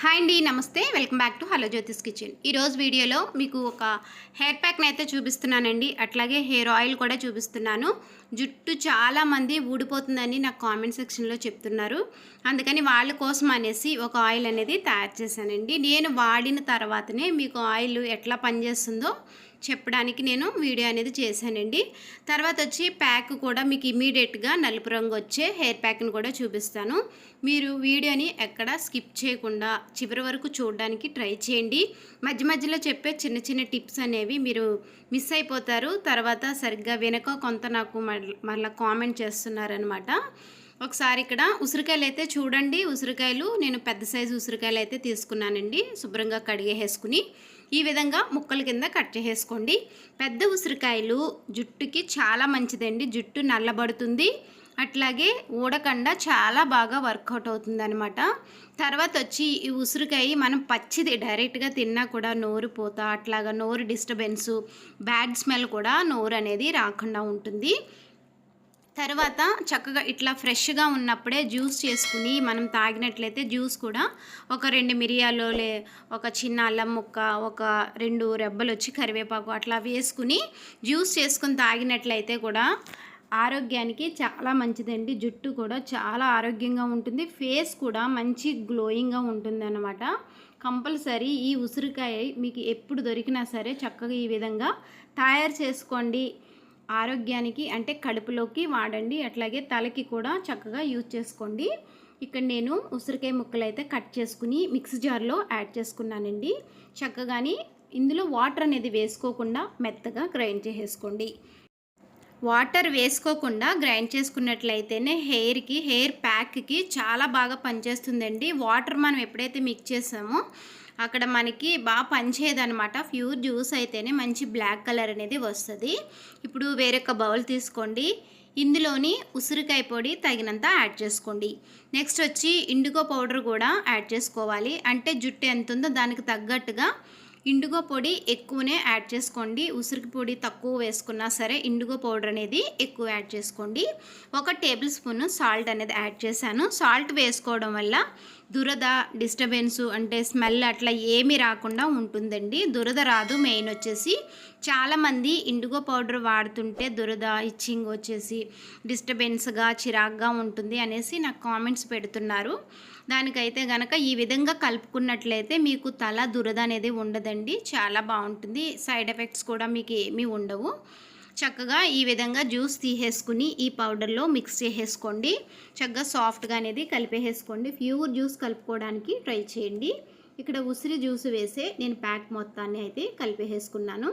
Hi అండి నమస్తే. Welcome back to hello Jyothi's kitchen. ఈరోజు వీడియోలో మీకు ఒక హెయిర్ ప్యాక్ని అయితే చూపిస్తున్నానండి. అట్లాగే హెయిర్ ఆయిల్ కూడా చూపిస్తున్నాను. జుట్టు చాలామంది ఊడిపోతుందని నాకు కామెంట్ సెక్షన్లో చెప్తున్నారు. అందుకని వాళ్ళ కోసం అనేసి ఒక ఆయిల్ అనేది తయారు చేశానండి. నేను వాడిన తర్వాతనే మీకు ఆయిల్ ఎట్లా పనిచేస్తుందో చెప్పడానికి నేను వీడియో అనేది చేశానండి. తర్వాత వచ్చి ప్యాక్ కూడా మీకు ఇమీడియట్గా నలుపు రంగు వచ్చే హెయిర్ ప్యాక్ని కూడా చూపిస్తాను. మీరు వీడియోని ఎక్కడ స్కిప్ చేయకుండా చివరి వరకు చూడడానికి ట్రై చేయండి. మధ్య మధ్యలో చెప్పే చిన్న చిన్న టిప్స్ అనేవి మీరు మిస్ అయిపోతారు. తర్వాత సరిగ్గా వెనక కొంత నాకు మళ్ళీ కామెంట్ చేస్తున్నారనమాట ఒకసారి ఇక్కడ ఉసిరికాయలు అయితే చూడండి. ఉసిరికాయలు నేను పెద్ద సైజు ఉసిరికాయలు అయితే తీసుకున్నానండి. శుభ్రంగా కడిగేసుకుని ఈ విధంగా ముక్కల కింద కట్ చేసేసుకోండి. పెద్ద ఉసిరికాయలు జుట్టుకి చాలా మంచిదండి. జుట్టు నల్లబడుతుంది. అట్లాగే ఊడకండ చాలా బాగా వర్కౌట్ అవుతుంది అనమాట తర్వాత వచ్చి ఈ ఉసిరికాయ మనం పచ్చిది డైరెక్ట్గా తిన్నా కూడా నోరు పోత అట్లాగా నోరు డిస్టర్బెన్సు బ్యాడ్ స్మెల్ కూడా నోరు అనేది రాకుండా ఉంటుంది. తర్వాత చక్కగా ఇట్లా ఫ్రెష్గా ఉన్నప్పుడే జ్యూస్ చేసుకుని మనం తాగినట్లయితే జ్యూస్ కూడా ఒక రెండు మిరియాలు లే ఒక చిన్న అల్లం ముక్క ఒక రెండు రెబ్బలు వచ్చి కరివేపాకు అట్లా వేసుకుని జ్యూస్ చేసుకుని తాగినట్లయితే కూడా ఆరోగ్యానికి చాలా మంచిదండి. జుట్టు కూడా చాలా ఆరోగ్యంగా ఉంటుంది. ఫేస్ కూడా మంచి గ్లోయింగ్గా ఉంటుంది అన్నమాట కంపల్సరీ ఈ ఉసిరికాయ మీకు ఎప్పుడు దొరికినా సరే చక్కగా ఈ విధంగా తయారు చేసుకోండి. ఆరోగ్యానికి అంటే కడుపులోకి వాడండి. అట్లాగే తలకి కూడా చక్కగా యూజ్ చేసుకోండి. ఇక్కడ నేను ఉసిరికాయ ముక్కలు అయితే కట్ చేసుకుని మిక్స్ జార్లో యాడ్ చేసుకున్నానండి. చక్కగాని ఇందులో వాటర్ అనేది వేసుకోకుండా మెత్తగా గ్రైండ్ చేసేసుకోండి. వాటర్ వేసుకోకుండా గ్రైండ్ చేసుకున్నట్లయితేనే హెయిర్కి హెయిర్ ప్యాక్కి చాలా బాగా పనిచేస్తుందండి. వాటర్ మనం ఎప్పుడైతే మిక్స్ చేసామో అక్కడ మనకి బాగా పనిచేయదనమాట ప్యూర్ జ్యూస్ అయితేనే మంచి బ్లాక్ కలర్ అనేది వస్తుంది. ఇప్పుడు వేరొక బౌల్ తీసుకోండి. ఇందులోని ఉసిరికాయ పొడి తగినంత యాడ్ చేసుకోండి. నెక్స్ట్ వచ్చి ఇండిగో పౌడర్ కూడా యాడ్ చేసుకోవాలి. అంటే జుట్టు ఎంత ఉందో దానికి తగ్గట్టుగా ఇండిగో పొడి ఎక్కువనే యాడ్ చేసుకోండి. ఉసిరికి పొడి తక్కువ వేసుకున్నా సరే ఇండిగో పౌడర్ అనేది ఎక్కువ యాడ్ చేసుకోండి. ఒక టేబుల్ స్పూన్ సాల్ట్ అనేది యాడ్ చేశాను. సాల్ట్ వేసుకోవడం వల్ల దురద డిస్టర్బెన్సు అంటే స్మెల్ అట్లా ఏమి రాకుండా ఉంటుందండి. దురద రాదు మెయిన్ వచ్చేసి. చాలామంది ఇండిగో పౌడర్ వాడుతుంటే దురద ఇచ్చింగ్ వచ్చేసి డిస్టర్బెన్స్గా చిరాగ్గా ఉంటుంది అనేసి నాకు కామెంట్స్ పెడుతున్నారు. దానికైతే గనక ఈ విధంగా కలుపుకున్నట్లయితే మీకు తల దురద అనేది ఉండదండి. చాలా బాగుంటుంది. సైడ్ ఎఫెక్ట్స్ కూడా మీకు ఏమీ ఉండవు. చక్కగా ఈ విధంగా జ్యూస్ తీసేసుకుని ఈ పౌడర్లో మిక్స్ చేసేసుకోండి. చక్కగా సాఫ్ట్గా అనేది కలిపేసేసుకోండి. ప్యూర్ జ్యూస్ కలుపుకోవడానికి ట్రై చేయండి. ఇక్కడ ఉసిరి జ్యూస్ వేసే నేను ప్యాక్ మొత్తాన్ని అయితే కలిపేసేసుకున్నాను.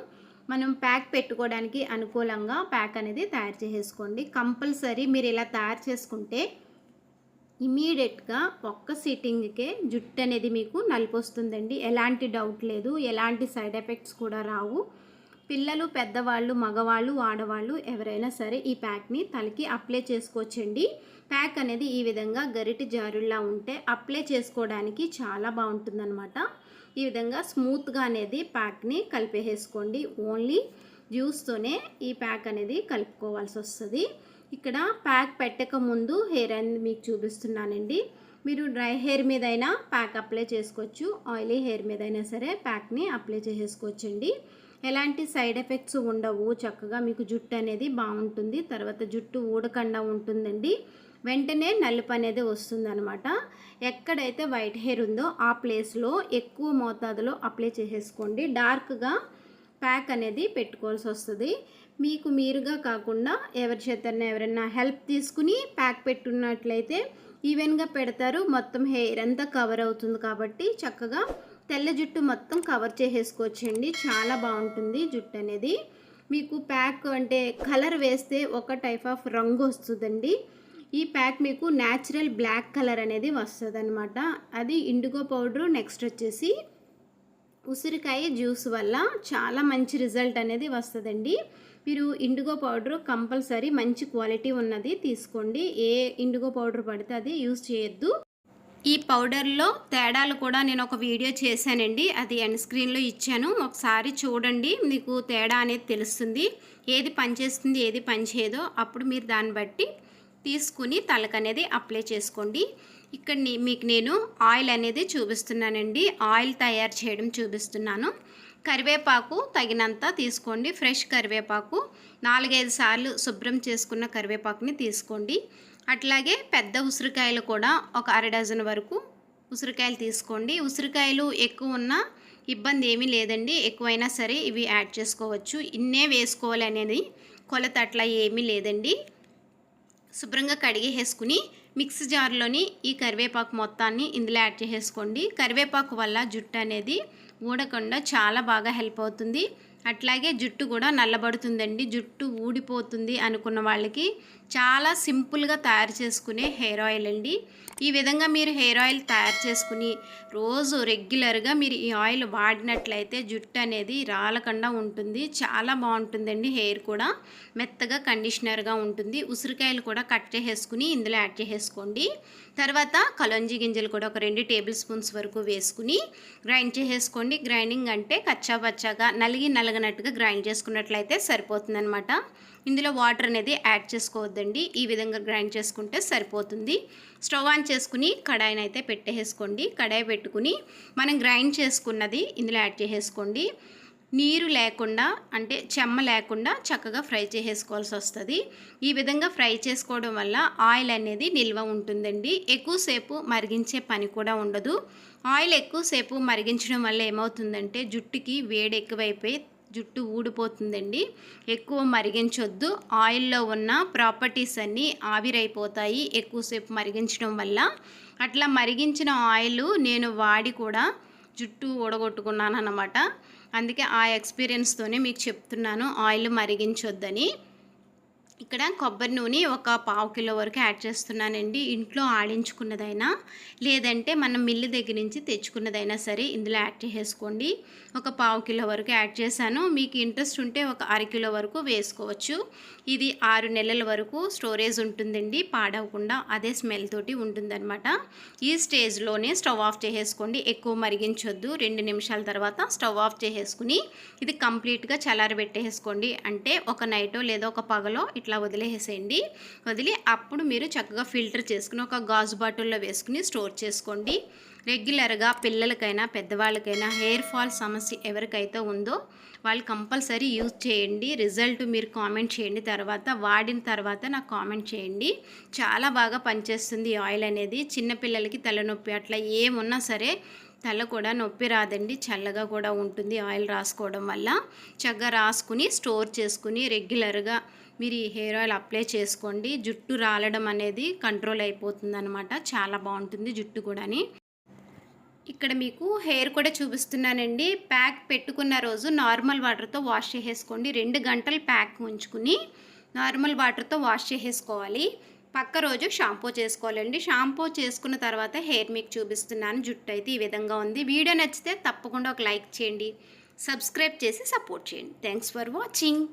మనం ప్యాక్ పెట్టుకోవడానికి అనుకూలంగా ప్యాక్ అనేది తయారు చేసేసుకోండి. కంపల్సరీ మీరు ఇలా తయారు చేసుకుంటే ఇమీడియట్గా ఒక్క సిట్టింగ్కే జుట్టు అనేది మీకు నలిపొస్తుందండి. ఎలాంటి డౌట్ లేదు. ఎలాంటి సైడ్ ఎఫెక్ట్స్ కూడా రావు. పిల్లలు పెద్దవాళ్ళు మగవాళ్ళు ఆడవాళ్ళు ఎవరైనా సరే ఈ ప్యాక్ని తలకి అప్లై చేసుకోవచ్చండి. ప్యాక్ అనేది ఈ విధంగా గరిటి జారుల్లా ఉంటే అప్లై చేసుకోవడానికి చాలా బాగుంటుందన్నమాట. ఈ విధంగా స్మూత్గా అనేది ప్యాక్ని కలిపేసుకోండి ఓన్లీ జ్యూస్తోనే ఈ ప్యాక్ అనేది కలుపుకోవాల్సి వస్తుంది. ఇక్కడ ప్యాక్ పెట్టక ముందు హెయిర్ అనేది మీకు చూపిస్తున్నానండి. మీరు డ్రై హెయిర్ మీదైనా ప్యాక్ అప్లై చేసుకోవచ్చు. ఆయిలీ హెయిర్ మీదైనా సరే ప్యాక్ని అప్లై చేసేసుకోవచ్చండి. ఎలాంటి సైడ్ ఎఫెక్ట్స్ ఉండవు. చక్కగా మీకు జుట్టు అనేది బాగుంటుంది. తర్వాత జుట్టు ఊడకుండా ఉంటుందండి. వెంటనే నలుపు అనేది వస్తుందనమాట ఎక్కడైతే వైట్ హెయిర్ ఉందో ఆ ప్లేస్లో ఎక్కువ మోతాదులో అప్లై చేసేసుకోండి. డార్క్గా ప్యాక్ అనేది పెట్టుకోవాల్సి వస్తుంది. మీకు మీరుగా కాకుండా ఎవరి చేతన్నా ఎవరైనా హెల్ప్ తీసుకుని ప్యాక్ పెట్టున్నట్లయితే ఈవెన్గా పెడతారు. మొత్తం హెయిర్ అంతా కవర్ అవుతుంది కాబట్టి చక్కగా తెల్ల జుట్టు మొత్తం కవర్ చేసేసుకోవచ్చండి. చాలా బాగుంటుంది జుట్టు అనేది. మీకు ప్యాక్ అంటే కలర్ వేస్తే ఒక టైప్ ఆఫ్ రంగు వస్తుందండి. ఈ ప్యాక్ మీకు న్యాచురల్ బ్లాక్ కలర్ అనేది వస్తుంది అది ఇండిగో పౌడరు నెక్స్ట్ వచ్చేసి ఉసిరికాయ జ్యూస్ వల్ల చాలా మంచి రిజల్ట్ అనేది వస్తుందండి. మీరు ఇండిగో పౌడర్ కంపల్సరీ మంచి క్వాలిటీ ఉన్నది తీసుకోండి. ఏ ఇండిగో పౌడర్ పడితే అది యూస్ చేయొద్దు. ఈ పౌడర్లో తేడాలు కూడా నేను ఒక వీడియో చేశానండి. అది ఎండ్ స్క్రీన్లో ఇచ్చాను. ఒకసారి చూడండి మీకు తేడా అనేది తెలుస్తుంది. ఏది పనిచేస్తుంది ఏది పనిచేయదో అప్పుడు మీరు దాన్ని బట్టి తీసుకుని తలకు అనేది అప్లై చేసుకోండి. ఇక్కడ మీకు నేను ఆయిల్ అనేది చూపిస్తున్నానండి. ఆయిల్ తయారు చేయడం చూపిస్తున్నాను. కరివేపాకు తగినంత తీసుకోండి. ఫ్రెష్ కరివేపాకు. నాలుగైదు సార్లు శుభ్రం చేసుకున్న కరివేపాకుని తీసుకోండి. అట్లాగే పెద్ద ఉసిరికాయలు కూడా ఒక అర డజన్ వరకు ఉసిరికాయలు తీసుకోండి. ఉసిరికాయలు ఎక్కువ ఉన్నా ఇబ్బంది ఏమీ లేదండి. ఎక్కువైనా సరే ఇవి యాడ్ చేసుకోవచ్చు. ఇన్నే వేసుకోవాలి అనేది కొలత అట్లా ఏమీ లేదండి. శుభ్రంగా కడిగేసుకుని మిక్సీ జార్లోని ఈ కరివేపాకు మొత్తాన్ని ఇందులో యాడ్ చేసేసుకోండి. కరివేపాకు వల్ల జుట్టు అనేది ఊడకుండా చాలా బాగా హెల్ప్ అవుతుంది. అట్లాగే జుట్టు కూడా నల్లబడుతుందండి. జుట్టు ఊడిపోతుంది అనుకున్న వాళ్ళకి చాలా సింపుల్గా తయారు చేసుకునే హెయిర్ ఆయిల్ అండి. ఈ విధంగా మీరు హెయిర్ ఆయిల్ తయారు చేసుకుని రోజు రెగ్యులర్గా మీరు ఈ ఆయిల్ వాడినట్లయితే జుట్టు అనేది రాలకుండా ఉంటుంది. చాలా బాగుంటుందండి హెయిర్ కూడా. మెత్తగా కండిషనర్గా ఉంటుంది. ఉసిరికాయలు కూడా కట్ చేసేసుకుని ఇందులో యాడ్ చేసేసుకోండి. తర్వాత కలంజీ గింజలు కూడా ఒక రెండు టేబుల్ స్పూన్స్ వరకు వేసుకుని గ్రైండ్ చేసేసుకోండి. గ్రైండింగ్ అంటే కచ్చా పచ్చాగా నలిగి నలగనట్టుగా గ్రైండ్ చేసుకున్నట్లయితే సరిపోతుందనమాట ఇందులో వాటర్ అనేది యాడ్ చేసుకోవద్దండి. ఈ విధంగా గ్రైండ్ చేసుకుంటే సరిపోతుంది. స్టవ్ ఆన్ చేసుకుని కడాయిని అయితే పెట్టేసుకోండి. కడాయి పెట్టుకుని మనం గ్రైండ్ చేసుకున్నది ఇందులో యాడ్ చేసేసుకోండి. నీరు లేకుండా అంటే చెమ్మ లేకుండా చక్కగా ఫ్రై చేసేసుకోవాల్సి వస్తుంది. ఈ విధంగా ఫ్రై చేసుకోవడం వల్ల ఆయిల్ అనేది నిల్వ ఉంటుందండి. ఎక్కువసేపు మరిగించే పని కూడా ఉండదు. ఆయిల్ ఎక్కువసేపు మరిగించడం వల్ల ఏమవుతుందంటే జుట్టుకి వేడి ఎక్కువైపోయి జుట్టు ఊడిపోతుందండి. ఎక్కువ మరిగించొద్దు. ఆయిల్లో ఉన్న ప్రాపర్టీస్ అన్నీ ఆవిరైపోతాయి ఎక్కువసేపు మరిగించడం వల్ల. అట్లా మరిగించిన ఆయిల్ నేను వాడి కూడా జుట్టు ఊడగొట్టుకున్నాను అనమాట అందుకే ఆ ఎక్స్పీరియన్స్తోనే మీకు చెప్తున్నాను. ఆయిల్ మరిగించొద్దని. ఇక్కడ కొబ్బరి నూనె ఒక పావు కిలో వరకు యాడ్ చేస్తున్నానండి. ఇంట్లో ఆడించుకున్నదైనా లేదంటే మనం మిల్లు దగ్గర నుంచి తెచ్చుకున్నదైనా సరే ఇందులో యాడ్ చేసేసుకోండి. ఒక పావు కిలో వరకు యాడ్ చేశాను. మీకు ఇంట్రెస్ట్ ఉంటే ఒక అర కిలో వరకు వేసుకోవచ్చు. ఇది ఆరు నెలల వరకు స్టోరేజ్ ఉంటుందండి. పాడవకుండా అదే స్మెల్ తోటి ఉంటుందన్నమాట. ఈ స్టేజ్లోనే స్టవ్ ఆఫ్ చేసేసుకోండి. ఎక్కువ మరిగించొద్దు. రెండు నిమిషాల తర్వాత స్టవ్ ఆఫ్ చేసేసుకుని ఇది కంప్లీట్గా చల్లారబెట్టేసుకోండి. అంటే ఒక నైటో లేదా ఒక పగలో ఇట్లా వదిలేసేయండి. వదిలి అప్పుడు మీరు చక్కగా ఫిల్టర్ చేసుకుని ఒక గాజు బాటిల్లో వేసుకుని స్టోర్ చేసుకోండి. రెగ్యులర్గా పిల్లలకైనా పెద్దవాళ్ళకైనా హెయిర్ ఫాల్ సమస్య ఎవరికైతే ఉందో వాళ్ళు కంపల్సరీ యూజ్ చేయండి. రిజల్ట్ మీరు కామెంట్ చేయండి. తర్వాత వాడిన తర్వాత నాకు కామెంట్ చేయండి. చాలా బాగా పనిచేస్తుంది ఈ ఆయిల్ అనేది. చిన్నపిల్లలకి తలనొప్పి అట్లా ఏమున్నా సరే తల కూడా నొప్పి రాదండి. చల్లగా కూడా ఉంటుంది ఆయిల్ రాసుకోవడం వల్ల. చక్కగా రాసుకుని స్టోర్ చేసుకుని రెగ్యులర్గా మీరు ఈ హెయిర్ ఆయిల్ అప్లై చేసుకోండి. జుట్టు రాలడం అనేది కంట్రోల్ అయిపోతుంది అనమాట చాలా బాగుంటుంది జుట్టు కూడాని. ఇక్కడ మీకు హెయిర్ కూడా చూపిస్తున్నానండి. ప్యాక్ పెట్టుకున్న రోజు నార్మల్ వాటర్తో వాష్ చేసేసుకోండి. రెండు గంటలు ప్యాక్ ఉంచుకుని నార్మల్ వాటర్తో వాష్ చేసేసుకోవాలి. పక్క రోజు షాంపూ చేసుకోవాలండి. షాంపూ చేసుకున్న తర్వాత హెయిర్ మీకు చూపిస్తున్నాను. జుట్టు అయితే ఈ విధంగా ఉంది. వీడియో నచ్చితే తప్పకుండా ఒక లైక్ చేయండి. సబ్స్క్రైబ్ చేసి సపోర్ట్ చేయండి. Thanks for watching.